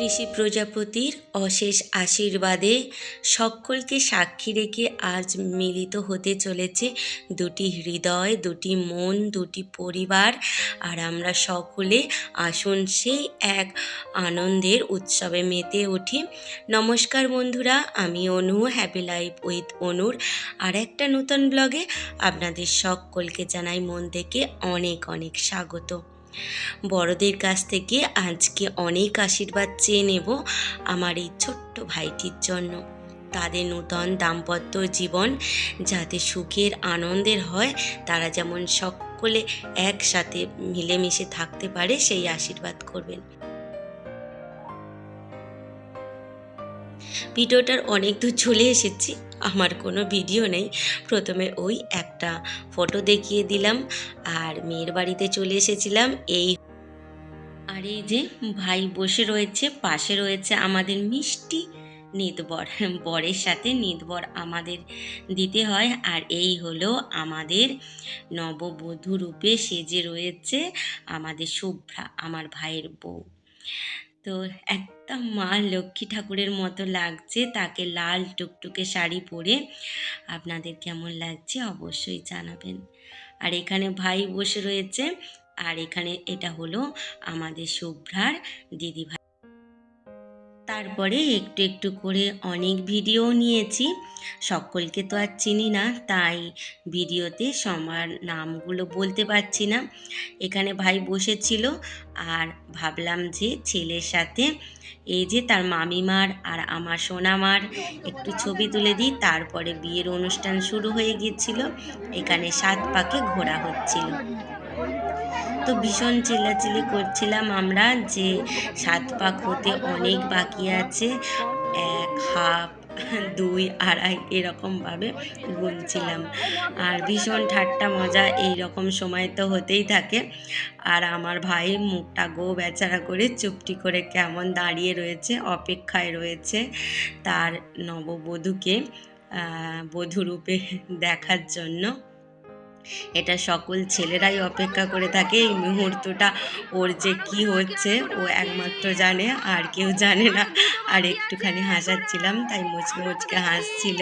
ঋষি প্রজাপতির অশেষ আশীর্বাদে সকলকে সাক্ষী রেখে আজ মিলিত হতে চলেছে দুটি হৃদয়, দুটি মন, দুটি পরিবার। আর আমরা সকলে আসুন সেই এক আনন্দের উৎসবে মেতে উঠি। নমস্কার বন্ধুরা, আমি অনু হ্যাপি লাইফ উইথ অনুর। আর একটা নতুন ব্লগে আপনাদের সকলকে জানাই মন থেকে অনেক অনেক স্বাগত। বড়দের কাছ থেকে আজকে অনেক আশীর্বাদ চেয়ে নেব আমার এই ছোট্ট ভাইটির জন্য। তাদের নূতন দাম্পত্য জীবন যাতে সুখের আনন্দের হয়, তারা যেমন সকলে একসাথে মিলেমিশে থাকতে পারে, সেই আশীর্বাদ করবেন। ভিডিওটার অনেক দূর চলে এসেছি। আমার কোনো ভিডিও নেই। প্রথমে ওই একটা ফটো দেখিয়ে দিলাম আর মেয়ের বাড়িতে চলে এসেছিলাম। এই আর এই যে ভাই বসে রয়েছে, পাশে রয়েছে আমাদের মিষ্টি নিতবর। বরের সাথে নিতবর আমাদের দিতে হয় আর এই হলো আমাদের নববধূ রূপে সেজে রয়েছে আমাদের শুভ্রা, আমার ভাইয়ের বউ। তো একদম মা লক্ষ্মী ঠাকুরের মতো লাগছে, তাকে লাল টুকটুকে শাড়ি পরে আপনাদের কেমন লাগছে অবশ্যই জানাবেন। আর এখানে ভাই বসে রয়েছে, আর এখানে এটা হলো আমাদের শুভ্রার দিদি ভাই তারপরে একটু একটু করে অনেক ভিডিও নিয়েছি। সকলকে তো আর চিনি না, তাই ভিডিওতে সবার নামগুলো বলতে পারছি না। এখানে ভাই বসেছিল আর ভাবলাম যে ছেলের সাথে এই যে তার মামিমার আর আমার সোনামার একটু ছবি তুলে দিই, তারপরে বিয়ের অনুষ্ঠান শুরু হয়ে গিয়েছিল। এখানে সাত পাকে ঘোরা হচ্ছিল। তো ভীষণ চিল্লাচিল্লি করছিলাম আমরা যে সাত পাক হতে অনেক বাকি আছে, এক, হাফ, দুই, আড়াই এরকমভাবে গুনছিলাম। আর ভীষণ ঠাট্টা মজা এই রকম সময় তো হতেই থাকে। আর আমার ভাই মুখটা গো বেচারা করে চুপটি করে কেমন দাঁড়িয়ে রয়েছে, অপেক্ষায় রয়েছে তার নববধূকে বধূরূপে দেখার জন্য। এটা সকল ছেলেরাই অপেক্ষা করে থাকে এই মুহূর্তটা। ওর যে কি হচ্ছে, ও একমাত্র জানে, আর কেউ জানে না। আর একটুখানি হাসাচ্ছিলাম, তাই মুচকে মুচকে হাসছিল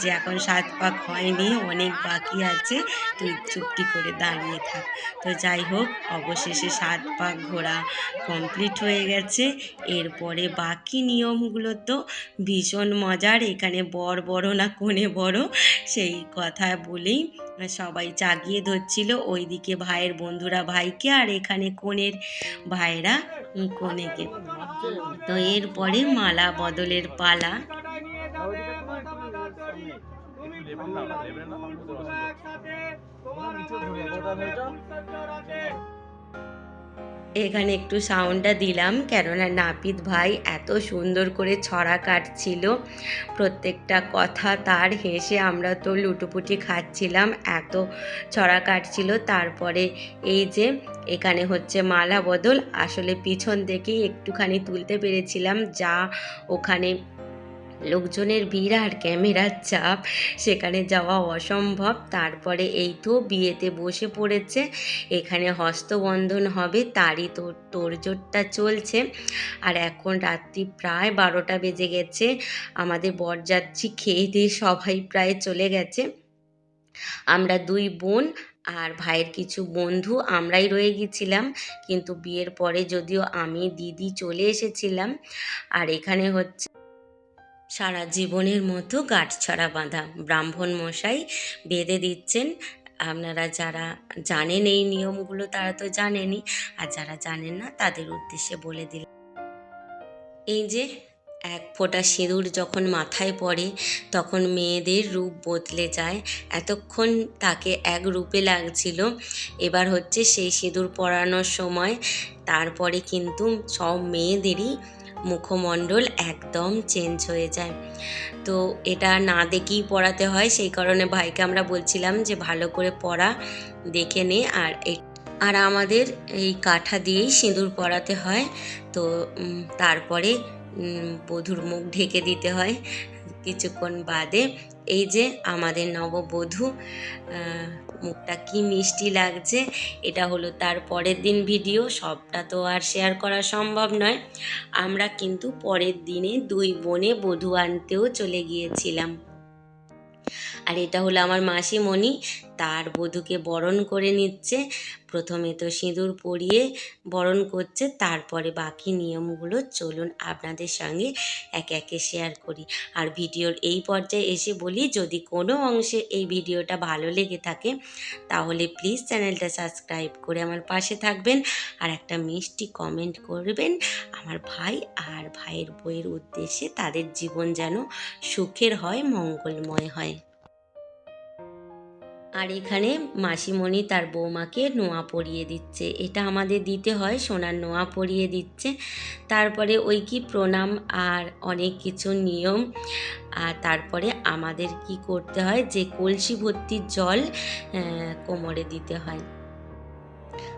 যে এখন সাত পাক হয়নি, অনেক বাকি আছে, তুই চুপটি করে দাঁড়িয়ে থাক। তো যাই হোক, অবশেষে সাত পাক ঘোরা কমপ্লিট হয়ে গেছে। এরপরে বাকি নিয়মগুলো তো ভীষণ মজার, এখানে বর বড় না কোণে বড়, সেই কথা বলেই সবাই জাগিয়ে ধরছিল। ওইদিকে ভাইয়ের বন্ধুরা ভাইকে আর এখানে কনের ভাইরা কনেকে। তো এরপরে মালা বদলের পালা। এখানে একটু সাউন্ডটা দিলাম, কেননা নাপিত ভাই এত সুন্দর করে ছড়া কাটছিল। প্রত্যেকটা কথা তার হেসে আমরা তো লুটোপুটি খাচ্ছিলাম, এত ছড়া কাটছিল। তারপরে এই যে এখানে হচ্ছে মালা বদল, আসলে পিছন থেকেই একটুখানি তুলতে পেরেছিলাম, যা ওখানে লোকজনের ভিড় আর ক্যামেরার চাপ, সেখানে যাওয়া অসম্ভব। তারপরে এই তো বিয়েতে বসে পড়েছে, এখানে হস্তবন্ধন হবে, তারই তো তোড়জোড়টা চলছে। আর এখন রাত্রি প্রায় বারোটা বেজে গেছে, আমাদের বরযাত্রী খেয়ে দিয়ে সবাই প্রায় চলে গেছে। আমরা দুই বোন আর ভাইয়ের কিছু বন্ধু, আমরাই রয়ে গেছিলাম। কিন্তু বিয়ের পরে যদিও আমি, দিদি চলে এসেছিলাম। আর এখানে হচ্ছে সারা জীবনের মতো গাঁটছড়া বাঁধা। ব্রাহ্মণ মশাই বেঁধে দিচ্ছেন। আপনারা যারা জানেন এই নিয়মগুলো, তারা তো জানেনই। আর যারা জানেন না, তাদের উদ্দেশ্যে বলে দিল এই যে এক ফোঁটা সিঁদুর যখন মাথায় পড়ে, তখন মেয়েদের রূপ বদলে যায়। এতক্ষণ তাকে এক রূপে লাগছিল। এবার হচ্ছে সেই সিঁদুর পরানোর সময়। তারপরে কিন্তু সব মেয়েদেরই মুখমণ্ডল একদম চেঞ্জ হয়ে যায়। তো এটা না দেখেই পড়াতে হয়, সেই কারণে ভাইকে আমরা বলছিলাম যে ভালো করে পড়া, দেখে নে আর আর আমাদের এই কাঠা দিয়েই সিঁদুর পরাতে হয়। তো তারপরে বধুর মুখ ঢেকে দিতে হয় কিছুক্ষণ বাদে। এই যে আমাদের নববধূ মুখটা কি মিষ্টি লাগছে, এটা হলো তার পরের দিন ভিডিও, সবটা তো আর শেয়ার করা সম্ভব নয়। আমরা কিন্তু পরের দিনে দুই বোনে বধূ আনতেও চলে গিয়েছিলাম। আর এটা হলো আমার মাসিমণি। তার বধূকে বরণ করে নিচ্ছে। প্রথমে তো সিঁদুর পরিয়ে বরণ করছে, তারপরে বাকি নিয়মগুলো চলুন আপনাদের সঙ্গে একে একে শেয়ার করি। আর ভিডিওর এই পর্যায়ে এসে বলি, যদি কোনো অংশে এই ভিডিওটা ভালো লেগে থাকে, তাহলে প্লিজ চ্যানেলটা সাবস্ক্রাইব করে আমার পাশে থাকবেন। আর একটা মিষ্টি কমেন্ট করবেন আমার ভাই আর ভাইয়ের বইয়ের উদ্দেশ্যে, তাদের জীবন যেন সুখের হয়, মঙ্গলময় হয়। আর এখানে মাসিমণি তার বৌমাকে নোয়া পরিয়ে দিচ্ছে। এটা আমাদের দিতে হয়, সোনার নোয়া পরিয়ে দিচ্ছে। তারপরে ওই কি প্রণাম আর অনেক কিছু নিয়ম। আর তারপরে আমাদের কি করতে হয়? যে কলসি ভর্তির জল কোমরে দিতে হয়।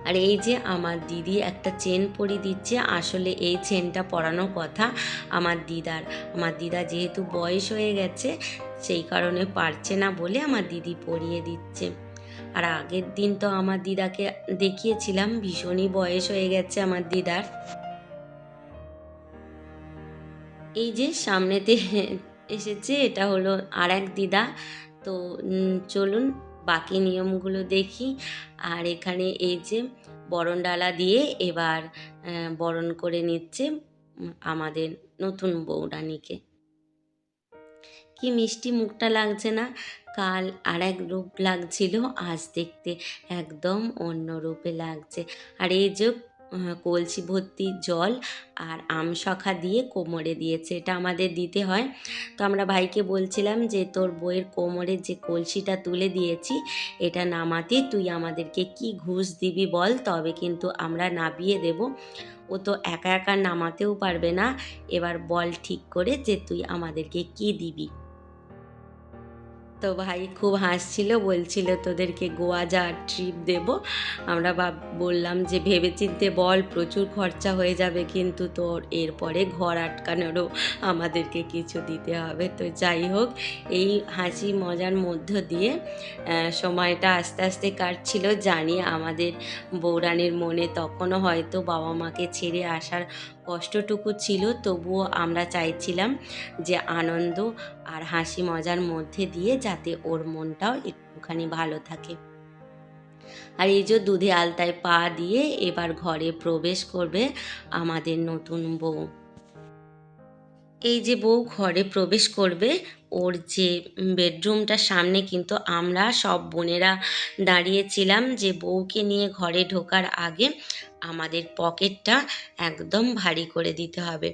আর এই যে আমার দিদি একটা চেন পরিয়ে দিচ্ছে, আসলে এই চেনটা পরানোর কথা আমার দিদার। আমার দিদা যেহেতু বয়স হয়ে গেছে, সেই কারণে পারছে না বলে আমার দিদি পরিয়ে দিচ্ছে। আর আগের দিন তো আমার দিদাকে দেখিয়েছিলাম, ভীষণই বয়স হয়ে গেছে আমার দিদার। এই যে সামনেতে এসেছে, এটা হলো আর এক দিদা। তো চলুন বাকি নিয়মগুলো দেখি। আর এখানে এই যে বরণ ডালা দিয়ে এবার বরণ করে নিচ্ছে আমাদের নতুন বৌরানীকে কি মিষ্টি মুখটা লাগছে না। কাল আর এক রূপ লাগছিল, আজ দেখতে একদম অন্য রূপে লাগছে। আর এই যে কলসি ভর্তি জল আর আম আমশখা দিয়ে কোমরে দিয়েছে। এটা আমাদের দিতে হয়। তো আমরা ভাইকে বলছিলাম যে, তোর বইয়ের কোমরে যে কলসিটা তুলে দিয়েছি, এটা নামাতে তুই আমাদেরকে কি ঘুষ দিবি বল, তবে কিন্তু আমরা নাবিয়ে দেব। ও তো একা একা নামাতেও পারবে না। এবার বল ঠিক করে যে, তুই আমাদেরকে কি দিবি? তো ভাই খুব হাসছিল, বলছিল, তোদেরকে গোয়া যাওয়ার ট্রিপ দেব। আমরা ভাব, বললাম যে, ভেবেচিন্তে বল, প্রচুর খরচা হয়ে যাবে কিন্তু তোর এরপরে ঘর আটকানোরও আমাদেরকে কিছু দিতে হবে। তো যাই হোক, এই হাসি মজার মধ্য দিয়ে সময়টা আস্তে আস্তে কাটছিল। জানি আমাদের বৌরানির মনে তখনও হয়তো বাবা মাকে ছেড়ে আসার কষ্টটুকু ছিল, তবুও আমরা চাইছিলাম যে আনন্দ আর হাসি মজার মধ্যে দিয়ে যাতে ওর মনটাও একটুখানি ভালো থাকে। আর এই যে দুধে আলতায় পা দিয়ে এবার ঘরে প্রবেশ করবে আমাদের নতুন বউ। এই যে বউ ঘরে প্রবেশ করবে ওর যে বেডরুমটার সামনে কিন্তু আমরা সব বোনেরা দাঁড়িয়েছিলাম যে বউকে নিয়ে ঘরে ঢোকার আগে আমাদের পকেটটা একদম ভারী করে দিতে হবে।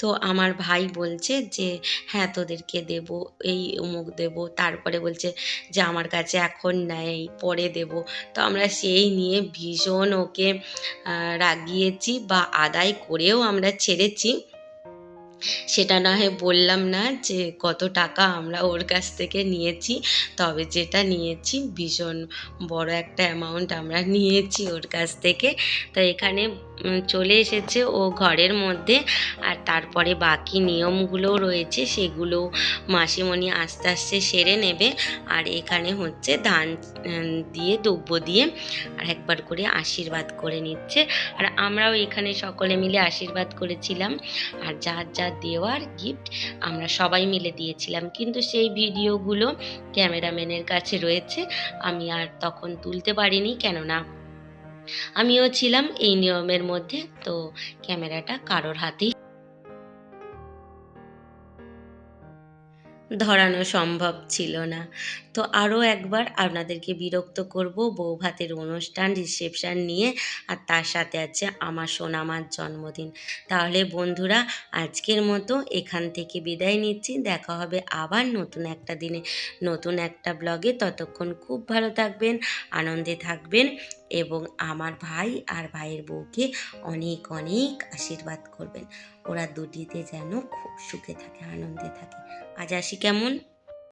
তো আমার ভাই বলছে যে হ্যাঁ তোদেরকে দেব, এই অমুক দেব। তারপরে বলছে যে, আমার কাছে এখন নেই, পরে দেব। তো আমরা সেই নিয়ে ভীষণ ওকে রাগিয়েছি বা আদায় করেও আমরা ছেড়েছি। সেটা না হয় বললাম না যে কত টাকা আমরা ওর কাছ থেকে নিয়েছি, তবে যেটা নিয়েছি ভীষণ বড় একটা অ্যামাউন্ট আমরা নিয়েছি ওর কাছ থেকে। তো এখানে চলে এসেছে ও ঘরের মধ্যে। আর তারপরে বাকি নিয়মগুলোও রয়েছে, সেগুলো মাসিমণি আস্তে আস্তে সেরে নেবে। আর এখানে হচ্ছে ধান দিয়ে দ্রব্য দিয়ে আর একবার করে আশীর্বাদ করে নিচ্ছে। আর আমরাও এখানে সকলে মিলে আশীর্বাদ করেছিলাম। আর যার যার দেওয়ার গিফট আমরা সবাই মিলে দিয়েছিলাম। কিন্তু সেই ভিডিওগুলো ক্যামেরাম্যানের কাছে রয়েছে। আমি আর তখন তুলতে পারিনি, কেননা আমিও ছিলাম এই নিয়মের মধ্যে তো ক্যামেরাটা কারোর হাতেই ধরানো সম্ভব ছিল না। তো আরও একবার আপনাদেরকে বিরক্ত করব বউ ভাতের অনুষ্ঠান, রিসেপশান নিয়ে আর তার সাথে আছে আমার সোনামার জন্মদিন। তাহলে বন্ধুরা, আজকের মতো এখান থেকে বিদায় নিচ্ছি। দেখা হবে আবার নতুন একটা দিনে, নতুন একটা ব্লগে। ততক্ষণ খুব ভালো থাকবেন, আনন্দে থাকবেন এবং আমার ভাই আর ভাইয়ের বউকে অনেক অনেক আশীর্বাদ করবেন। ওরা দুটিতে যেন খুব সুখে থাকে, আনন্দে থাকে। আজ আসি কেমন?